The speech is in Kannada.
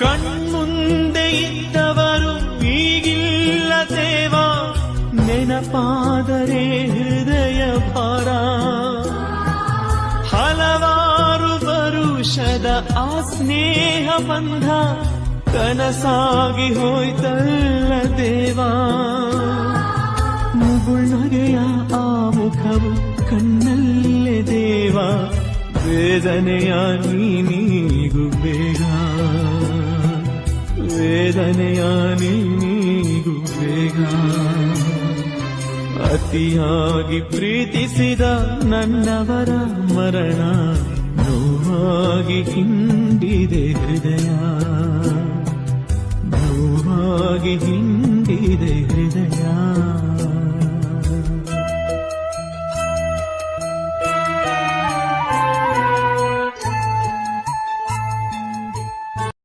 ಕಣ್ಮುಂದೆ ಇದ್ದವರು ಈಗಿಲ್ಲ ಸೇವಾ ನೆನಪಾದರೆ ಹೃದಯ ಭಾರ. ಹಲವಾರು ಪರುಷದ ಆ ಸ್ನೇಹ ಬಂಧ ಕನಸಾಗಿ ಹೋಯ್ತಲ್ಲ ದೇವಾ. ಮುಗುಳ್ನಗೆಯ ಆ ಮುಖವು ಕಣ್ಣಲ್ಲೇ ದೇವಾ, ವೇದನೆಯ ನೀನೀಗು ವೇದನೆಯ ನೀನೀಗು ಬೇಗ. ಅತಿಯಾಗಿ ಪ್ರೀತಿಸಿದ ನನ್ನವರ ಮರಣ ನೋವಾಗಿ ಹಿಂಡಿದೆ ಹೃದಯ. ನೋವಾಗಿ ಹಿಂಡಿದೆ ಹೃದಯ.